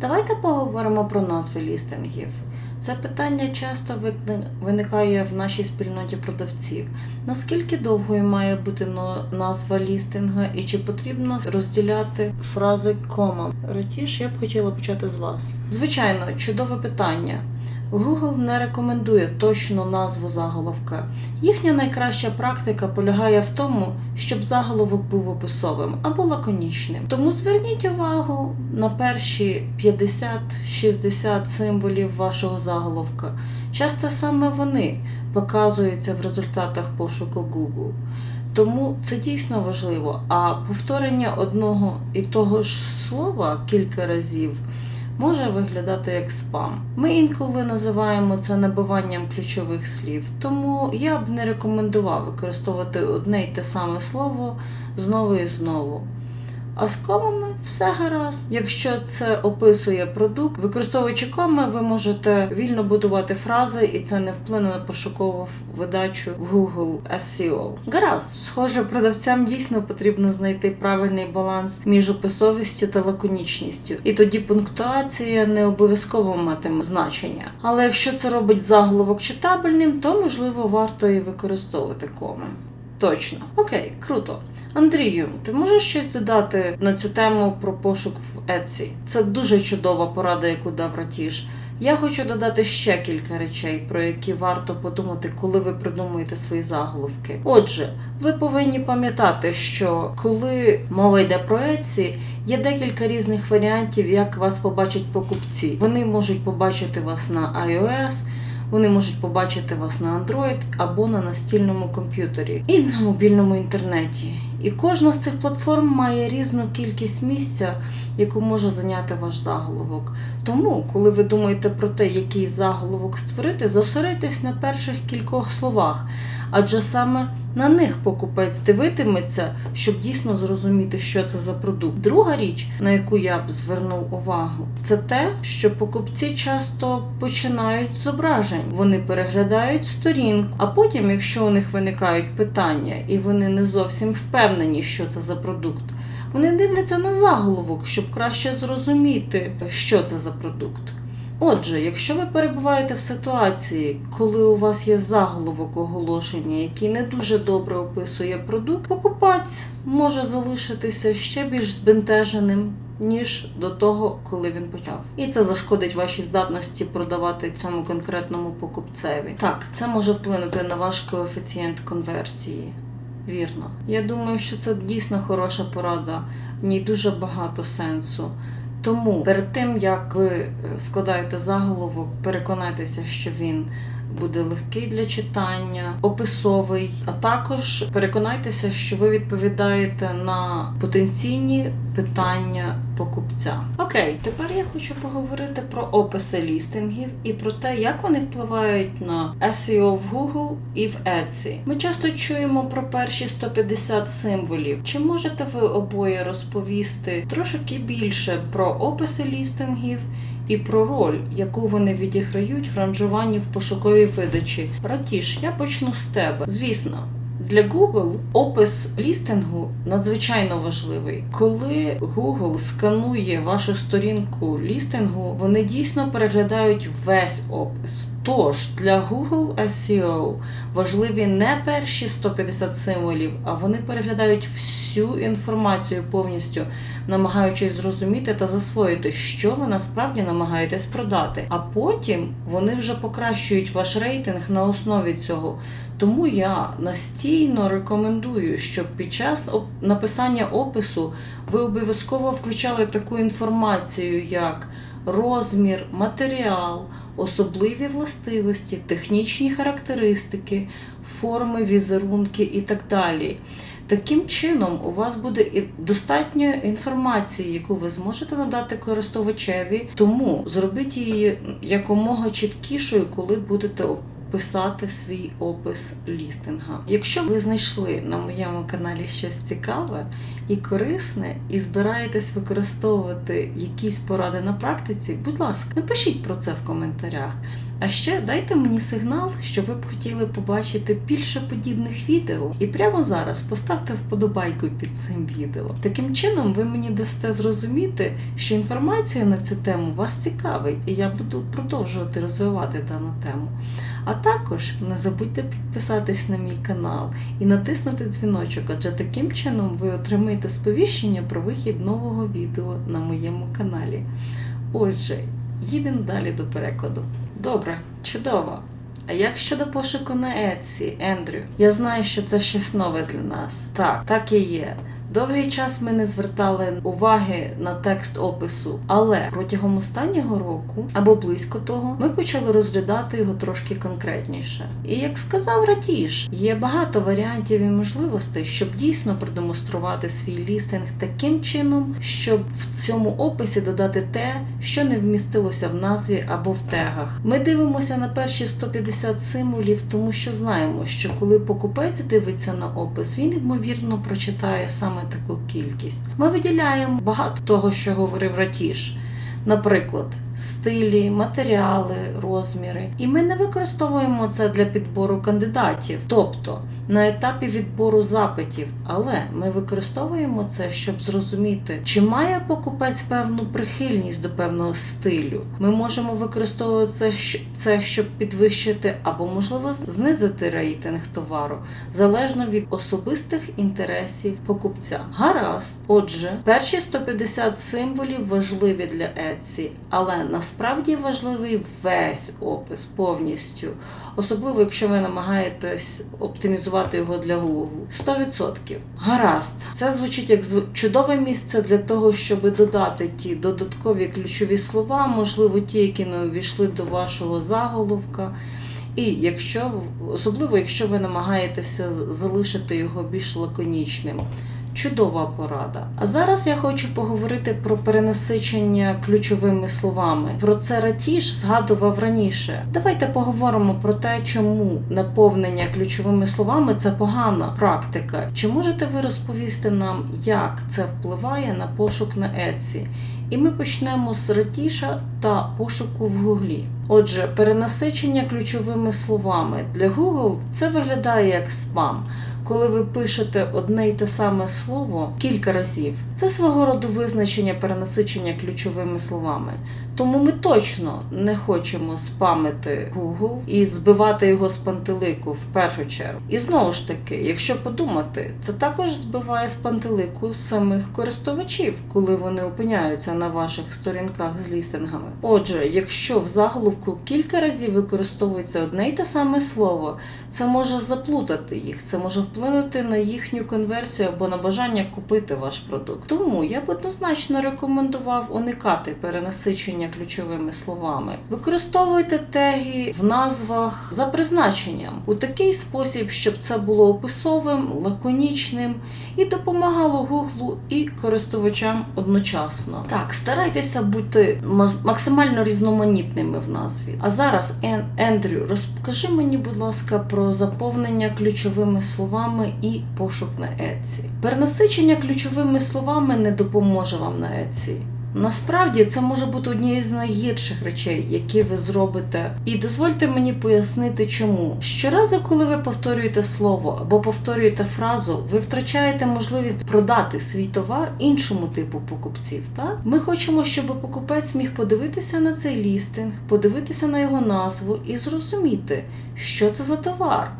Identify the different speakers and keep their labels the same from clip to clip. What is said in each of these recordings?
Speaker 1: Давайте поговоримо про назви лістингів. Це питання часто виникає в нашій спільноті продавців. Наскільки довгою має бути назва лістинга і чи потрібно розділяти фрази кома? Ратіш, я б хотіла почати з вас. Звичайно, чудове питання. Google не рекомендує точну назву заголовка. Їхня найкраща практика полягає в тому, щоб заголовок був описовим або лаконічним. Тому зверніть увагу на перші 50-60 символів вашого заголовка. Часто саме вони показуються в результатах пошуку Google. Тому це дійсно важливо. А повторення одного і того ж слова кілька разів може виглядати як спам. Ми інколи називаємо це набиванням ключових слів, тому я б не рекомендував використовувати одне й те саме слово знову і знову. А з комами все гаразд. Якщо це описує продукт, використовуючи коми, ви можете вільно будувати фрази, і це не вплине на пошукову видачу Google SEO. Гаразд, схоже, продавцям дійсно потрібно знайти правильний баланс між описовістю та лаконічністю, і тоді пунктуація не обов'язково матиме значення. Але якщо це робить заголовок читабельним, то можливо варто і використовувати коми. Точно, окей, круто. Андрію, ти можеш щось додати на цю тему про пошук в Etsy? Це дуже чудова порада, яку дав Ратіш. Я хочу додати ще кілька речей, про які варто подумати, коли ви придумуєте свої заголовки. Отже, ви повинні пам'ятати, що коли мова йде про Etsy, є декілька різних варіантів, як вас побачать покупці. Вони можуть побачити вас на iOS, вони можуть побачити вас на Android або на настільному комп'ютері і на мобільному інтернеті. І кожна з цих платформ має різну кількість місця, яку може зайняти ваш заголовок. Тому, коли ви думаєте про те, який заголовок створити, зосередьтесь на перших кількох словах, адже саме на них покупець дивитиметься, щоб дійсно зрозуміти, що це за продукт. Друга річ, на яку я б звернув увагу, це те, що покупці часто починають зображень. Вони переглядають сторінку, а потім, якщо у них виникають питання і вони не зовсім впевнені, що це за продукт. Вони дивляться на заголовок, щоб краще зрозуміти, що це за продукт. Отже, якщо ви перебуваєте в ситуації, коли у вас є заголовок оголошення, який не дуже добре описує продукт, покупець може залишитися ще більш збентеженим. Ніж до того, коли він почав, і це зашкодить вашій здатності продавати цьому конкретному покупцеві. Так, це може вплинути на ваш коефіцієнт конверсії. Вірно. Я думаю, що це дійсно хороша порада. В ній дуже багато сенсу. Тому перед тим як ви е, складаєте заголовок, переконайтеся, що він буде легкий для читання, описовий, а також переконайтеся, що ви відповідаєте на потенційні питання покупця. Окей, тепер я хочу поговорити про описи лістингів і про те, як вони впливають на SEO в Google і в Etsy. Ми часто чуємо про перші 150 символів. Чи можете ви обоє розповісти трошки більше про описи лістингів? І про роль, яку вони відіграють в ранжуванні в пошуковій видачі. Ратіш, я почну з тебе. Звісно, для Google опис лістингу надзвичайно важливий. Коли Google сканує вашу сторінку лістингу, вони дійсно переглядають весь опис. Тож для Google SEO важливі не перші 150 символів, а вони переглядають всю інформацію повністю, намагаючись зрозуміти та засвоїти, що ви насправді намагаєтесь продати. А потім вони вже покращують ваш рейтинг на основі цього. Тому я настійно рекомендую, щоб під час написання опису ви обов'язково включали таку інформацію, як розмір, матеріал, особливі властивості, технічні характеристики, форми, візерунки і так далі. Таким чином, у вас буде достатньо інформації, яку ви зможете надати користувачеві, тому зробіть її якомога чіткішою, коли будете писати свій опис лістинга. Якщо ви знайшли на моєму каналі щось цікаве і корисне, і збираєтесь використовувати якісь поради на практиці, будь ласка, напишіть про це в коментарях. А ще дайте мені сигнал, що ви б хотіли побачити більше подібних відео. І прямо зараз поставте вподобайку під цим відео. Таким чином, ви мені дасте зрозуміти, що інформація на цю тему вас цікавить, і я буду продовжувати розвивати дану тему. А також не забудьте підписатись на мій канал і натиснути дзвіночок, адже таким чином ви отримаєте сповіщення про вихід нового відео на моєму каналі. Отже, їдемо далі до перекладу. Добре, чудово. А як щодо пошуку на Etsy, Ендрю? Я знаю, що це щось нове для нас. Так, так і є. Довгий час ми не звертали уваги на текст опису, але протягом останнього року або близько того ми почали розглядати його трошки конкретніше. І як сказав Ратіш, є багато варіантів і можливостей, щоб дійсно продемонструвати свій лістинг таким чином, щоб в цьому описі додати те, що не вмістилося в назві або в тегах. Ми дивимося на перші 150 символів, тому що знаємо, що коли покупець дивиться на опис, він ймовірно прочитає саме таку кількість. Ми виділяємо багато того, що говорив Ратіш. Наприклад, стилі, матеріали, розміри. І ми не використовуємо це для підбору кандидатів, тобто на етапі відбору запитів, але ми використовуємо це, щоб зрозуміти, чи має покупець певну прихильність до певного стилю. Ми можемо використовувати це, щоб підвищити або, можливо, знизити рейтинг товару, залежно від особистих інтересів покупця. Гаразд. Отже, перші 150 символів важливі для Etsy, але насправді важливий весь опис повністю. Особливо, якщо ви намагаєтесь оптимізувати його для Google. 100%. Гаразд. Це звучить як чудове місце для того, щоб додати ті додаткові ключові слова, можливо, ті, які не увійшли до вашого заголовка. І якщо особливо, якщо ви намагаєтеся залишити його більш лаконічним. Чудова порада. А зараз я хочу поговорити про перенасичення ключовими словами. Про це Ратіш згадував раніше. Давайте поговоримо про те, чому наповнення ключовими словами це погана практика. Чи можете ви розповісти нам, як це впливає на пошук на Etsy? І ми почнемо з Ратіша та пошуку в Гуглі. Отже, перенасичення ключовими словами для Google це виглядає як спам. Коли ви пишете одне й те саме слово кілька разів, це свого роду визначення перенасичення ключовими словами. Тому ми точно не хочемо спамити Google і збивати його з пантелику в першу чергу. І знову ж таки, якщо подумати, це також збиває з пантелику самих користувачів, коли вони опиняються на ваших сторінках з лістингами. Отже, якщо в заголовку кілька разів використовується одне й те саме слово, це може заплутати їх, це може вплинути на їхню конверсію або на бажання купити ваш продукт. Тому я б однозначно рекомендував уникати перенасичення ключовими словами. Використовуйте теги в назвах за призначенням у такий спосіб, щоб це було описовим, лаконічним і допомагало Гуглу і користувачам одночасно. Так, старайтеся бути максимально різноманітними в назві. А зараз, Ен- Ендрю, розкажи мені, будь ласка, про заповнення ключовими словами і пошук на Etsy. Перенасичення ключовими словами не допоможе вам на Etsy. Насправді це може бути однією з найгірших речей, які ви зробите. І дозвольте мені пояснити, чому. Щоразу, коли ви повторюєте слово або повторюєте фразу, ви втрачаєте можливість продати свій товар іншому типу покупців. Так? Ми хочемо, щоб покупець міг подивитися на цей лістинг, подивитися на його назву і зрозуміти, що це за товар.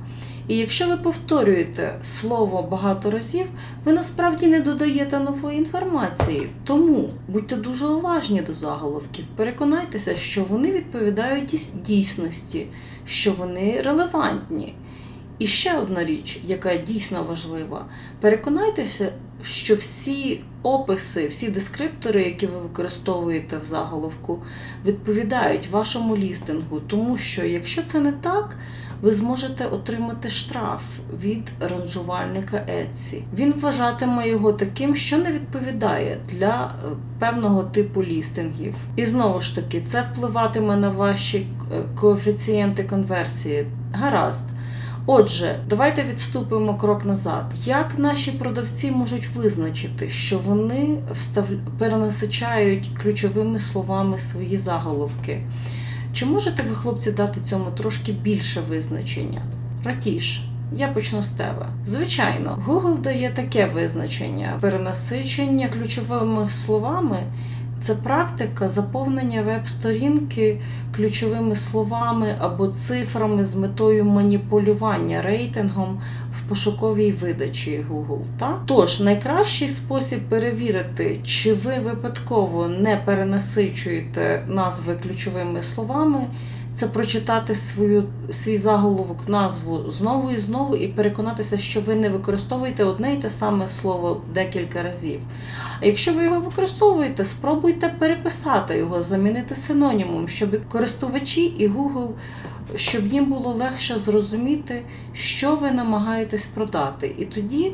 Speaker 1: І якщо ви повторюєте слово багато разів, ви насправді не додаєте нової інформації. Тому будьте дуже уважні до заголовків, переконайтеся, що вони відповідають дійсності, що вони релевантні. І ще одна річ, яка дійсно важлива: переконайтеся, що всі описи, всі дескриптори, які ви використовуєте в заголовку, відповідають вашому лістингу, тому що якщо це не так, ви зможете отримати штраф від ранжувальника Etsy. Він вважатиме його таким, що не відповідає для е, певного типу лістингів. І знову ж таки, це впливатиме на ваші е, коефіцієнти конверсії. Гаразд. Отже, давайте відступимо крок назад. Як наші продавці можуть визначити, що вони встав... перенасичають ключовими словами свої заголовки? Чи можете ви, хлопці, дати цьому трошки більше визначення? Ратіш, я почну з тебе. Звичайно, Google дає таке визначення: перенасичення ключовими словами. Це практика заповнення веб-сторінки ключовими словами або цифрами з метою маніпулювання рейтингом пошуковій видачі Google. Так? Тож найкращий спосіб перевірити, чи ви випадково не перенасичуєте назви ключовими словами, це прочитати свою, свій заголовок, назву знову і знову і переконатися, що ви не використовуєте одне й те саме слово декілька разів. А якщо ви його використовуєте, спробуйте переписати його, замінити синонімом, щоб користувачі і Google, щоб їм було легше зрозуміти, що ви намагаєтесь продати. І тоді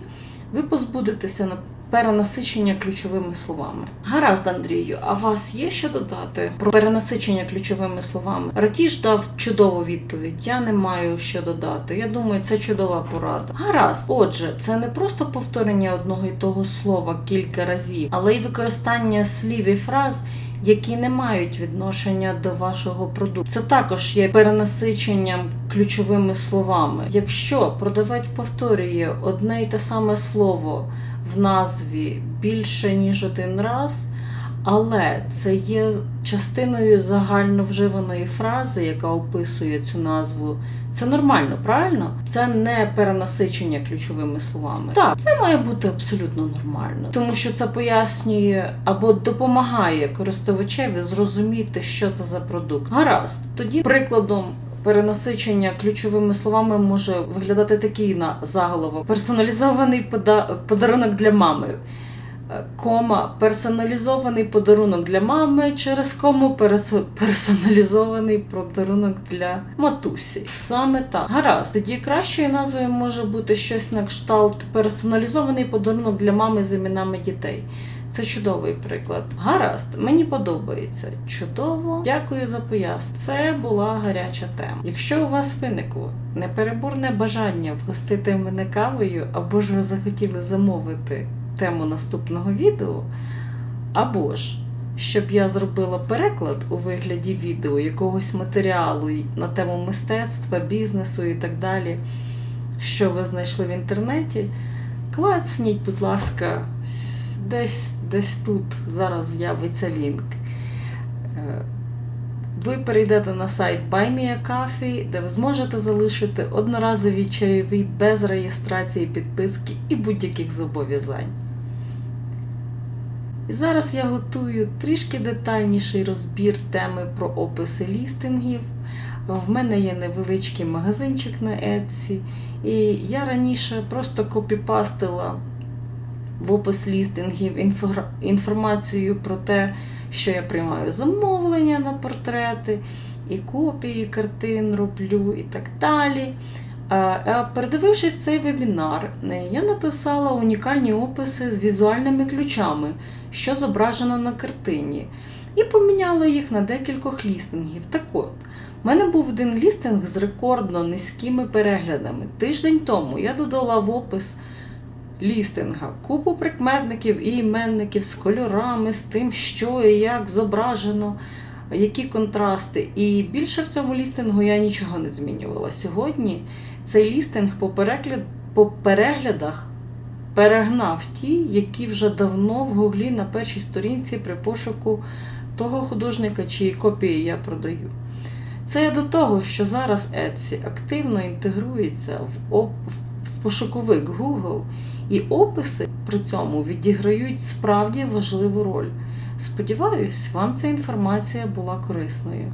Speaker 1: ви позбудетеся перенасичення ключовими словами. Гаразд, Андрію, а вас є що додати про перенасичення ключовими словами? Ратіш дав чудову відповідь. Я не маю що додати. Я думаю, це чудова порада. Гаразд, отже, це не просто повторення одного і того слова кілька разів, але й використання слів і фраз. Які не мають відношення до вашого продукту, це також є перенасиченням ключовими словами. Якщо продавець повторює одне й те саме слово в назві більше ніж один раз, але це є частиною загально вживаної фрази, яка описує цю назву. Це нормально, правильно? Це не перенасичення ключовими словами. Так, це має бути абсолютно нормально, тому що це пояснює або допомагає користувачеві зрозуміти, що це за продукт. Гаразд, тоді прикладом. Перенасичення ключовими словами може виглядати такий на заголовок: персоналізований пода- подарунок для мами. Е, Кома персоналізований подарунок для мами через кому перес- персоналізований подарунок для матусі. Саме так. Гаразд. Тоді кращою назвою може бути щось на кшталт персоналізований подарунок для мами з іменами дітей. Це чудовий приклад. Гаразд, мені подобається. Чудово, дякую за пояснення. Це була гаряча тема. Якщо у вас виникло непереборне бажання вгостити мене кавою, або ж ви захотіли замовити тему наступного відео, або ж щоб я зробила переклад у вигляді відео якогось матеріалу на тему мистецтва, бізнесу і так далі, що ви знайшли в інтернеті. Клацніть, будь ласка, десь, десь тут зараз з'явиться лінк. Е, Ви перейдете на сайт BuyMeACoffee, де ви зможете залишити одноразові чайові без реєстрації, підписки і будь-яких зобов'язань. І зараз я готую трішки детальніший розбір теми про описи лістингів. В мене є невеличкий магазинчик на Etsy, і я раніше просто копіпастила в опис лістингів інформацію про те, що я приймаю замовлення на портрети, і копії картин роблю, і так далі. Передивившись цей вебінар, я написала унікальні описи з візуальними ключами, що зображено на картині, і поміняла їх на декількох лістингів. Так от, у мене був один лістинг з рекордно низькими переглядами. Тиждень тому я додала в опис лістинга купу прикметників і іменників з кольорами, з тим, що і як зображено, які контрасти. І більше в цьому лістингу я нічого не змінювала. Сьогодні цей лістинг по, перегляд, по переглядах перегнав ті, які вже давно в гуглі на першій сторінці при пошуку того художника, чиї копії я продаю. Це я до того, що зараз Etsy активно інтегрується в, оп- в пошуковик Google, і описи при цьому відіграють справді важливу роль. Сподіваюсь, вам ця інформація була корисною.